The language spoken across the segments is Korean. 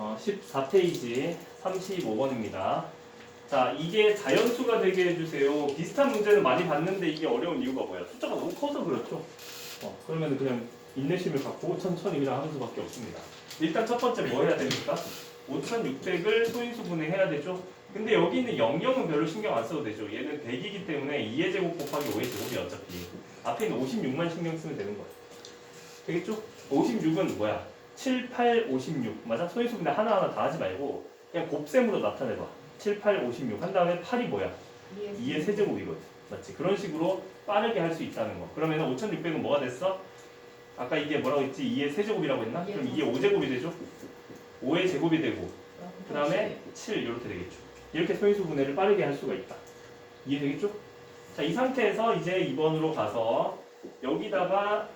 어, 14페이지 35번입니다. 자, 이게 자연수가 되게 해주세요. 비슷한 문제는 많이 봤는데 이게 어려운 이유가 뭐야? 숫자가 너무 커서 그렇죠. 어, 그러면 그냥 인내심을 갖고 천천히 그냥 하는 수밖에 없습니다. 일단 첫 번째 뭐 해야 됩니까? 5,600을 소인수 분해 해야 되죠. 근데 여기 있는 00은 별로 신경 안 써도 되죠. 얘는 100이기 때문에 2의 제곱 곱하기 5의 제곱이 어차피 앞에 있는 56만 신경 쓰면 되는 거예요. 되겠죠? 56은 뭐야? 7, 8, 56 맞아? 소인수분해 하나하나 다 하지 말고 그냥 곱셈으로 나타내봐. 7, 8, 56 한 다음에 8이 뭐야? 2의 세제곱이거든. 맞지? 그런 식으로 빠르게 할 수 있다는 거. 그러면 5600은 뭐가 됐어? 아까 이게 뭐라고 했지? 2의 세제곱이라고 했나? 그럼 이게 5제곱이 되죠? 5의 제곱이 되고 그 다음에 7 이렇게 되겠죠. 이렇게 소인수 분해를 빠르게 할 수가 있다. 이해되겠죠? 자, 이 상태에서 이제 2번으로 가서 여기다가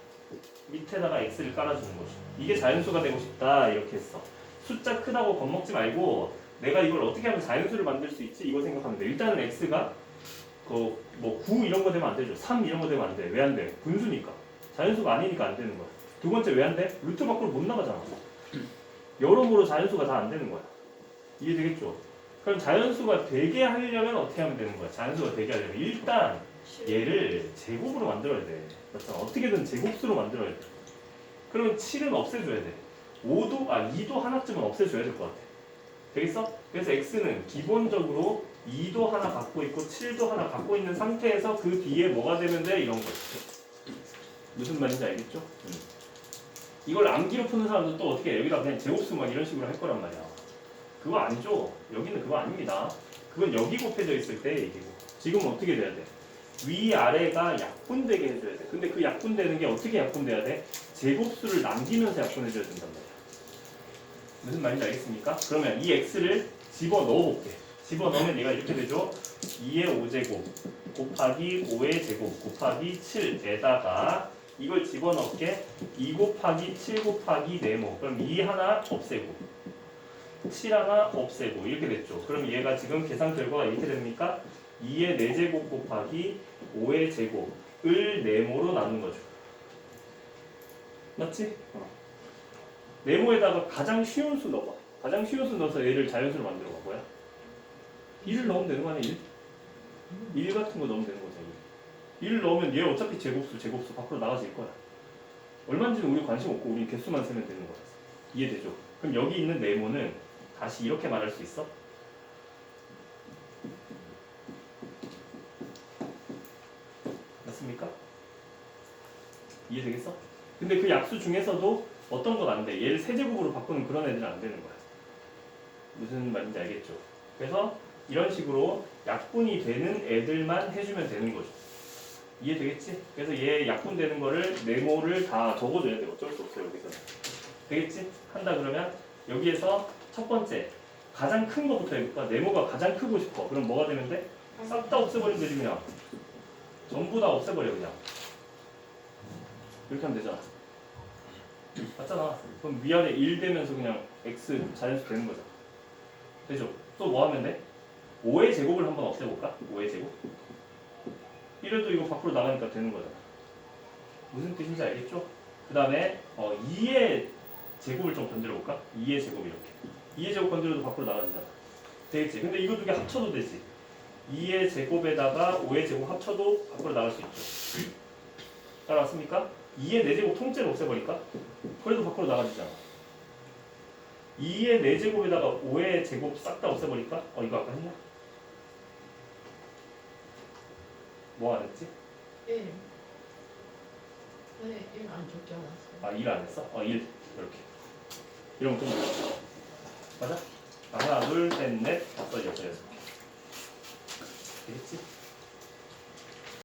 밑에다가 x를 깔아주는 거죠. 이게 자연수가 되고 싶다 이렇게 했어. 숫자 크다고 겁먹지 말고 내가 이걸 어떻게 하면 자연수를 만들 수 있지 이거 생각하면 돼. 일단은 x가 그뭐9 이런 거 되면 안 되죠. 3 이런 거 되면 안 돼. 왜 안 돼? 분수니까. 자연수가 아니니까 안 되는 거야. 두 번째 왜 안 돼? 루트 밖으로 못 나가잖아. 여러모로 자연수가 다 안 되는 거야. 이해되겠죠? 그럼 자연수가 되게 하려면 어떻게 하면 되는 거야? 자연수가 되게 하려면 일단 얘를 제곱으로 만들어야 돼. 맞잖아. 어떻게든 제곱수로 만들어야 돼. 그러면 7은 없애줘야 돼. 5도, 아, 2도 하나쯤은 없애줘야 될 것 같아. 되겠어? 그래서 x는 기본적으로 2도 하나 갖고 있고 7도 하나 갖고 있는 상태에서 그 뒤에 뭐가 돼? 이런 거지. 무슨 말인지 알겠죠? 음. 이걸 암기로 푸는 사람도 또 어떻게 해? 여기다 그냥 제곱수 막 이런 식으로 할 거란 말이야. 그거 아니죠? 여기는 그거 아닙니다. 그건 여기 곱해져 있을 때 얘기고. 지금은 어떻게 돼야 돼? 위 아래가 약분되게 해줘야 돼. 근데 그 약분되는 게 어떻게 약분돼야 돼? 제곱수를 남기면서 약분해줘야 된단 말이야. 무슨 말인지 알겠습니까? 그러면 이 x를 집어 넣어볼게. 집어 넣으면 얘가 이렇게 되죠. 2의 5제곱 곱하기 5의 제곱 곱하기 7에다가 이걸 집어 넣게 2 곱하기 7 곱하기 네모 그럼 2 하나 없애고 7 하나 없애고 이렇게 됐죠. 그럼 얘가 지금 계산 결과가 이렇게 됩니까? 2의 4제곱 곱하기 5의 제곱을 네모로 나눈 거죠. 맞지? 어. 네모에다가 가장 쉬운 수 넣어봐. 가장 쉬운 수 넣어서 얘를 자연수로 만들어 봐. 뭐야? 1을 넣으면 되는 거 아니야? 1? 1 같은 거 넣으면 되는 거잖아. 1을 넣으면 얘 어차피 제곱수, 제곱수 밖으로 나가질 거야. 얼마인지는 우리 관심 없고 우리 개수만 세면 되는 거야. 이해되죠? 그럼 여기 있는 네모는 다시 이렇게 말할 수 있어? 맞습니까? 이해되겠어? 근데 그 약수 중에서도 어떤 건 안 돼. 얘를 세제곱으로 바꾸는 그런 애들은 안 되는 거야. 무슨 말인지 알겠죠? 그래서 이런 식으로 약분이 되는 애들만 해주면 되는 거죠. 이해되겠지? 그래서 얘 약분 되는 거를 네모를 다 적어줘야 돼. 어쩔 수 없어요, 여기서는. 되겠지? 한다 그러면 여기에서 첫 번째 가장 큰 거부터 해볼까? 네모가 가장 크고 싶어. 그럼 뭐가 되면 돼? 싹 다 없애버리면 되지. 전부 다 없애버려 그냥. 이렇게 하면 되잖아. 맞잖아. 그럼 위아래 1 되면서 그냥 x 자연수 되는 거잖아. 되죠? 또 뭐 하면 돼? 5의 제곱을 한번 없애볼까? 5의 제곱. 이래도 이거 밖으로 나가니까 되는 거잖아. 무슨 뜻인지 알겠죠? 그 다음에 어, 2의 제곱을 좀 건드려볼까? 2의 제곱 이렇게. 2의 제곱 건드려도 밖으로 나가지잖아. 되겠지? 근데 이거 두 개 합쳐도 되지. 2의 제곱에다가 5의 제곱 합쳐도 밖으로 나갈 수 있죠. 따라왔습니까? 2의 4제곱 통째로 없애버릴까? 그래도 밖으로 나가지잖아. 2의 4제곱에다가 5의 제곱 싹 다 없애버릴까? 어 이거 아까 했나? 뭐 안 했지? 1. 네, 1안 적지 않았어요. 아, 1 안 했어? 어, 1. 이렇게. 이러면 끝나. 맞아? 하나, 둘, 셋, 넷, 다섯, 여섯, 여섯 개. 되겠지?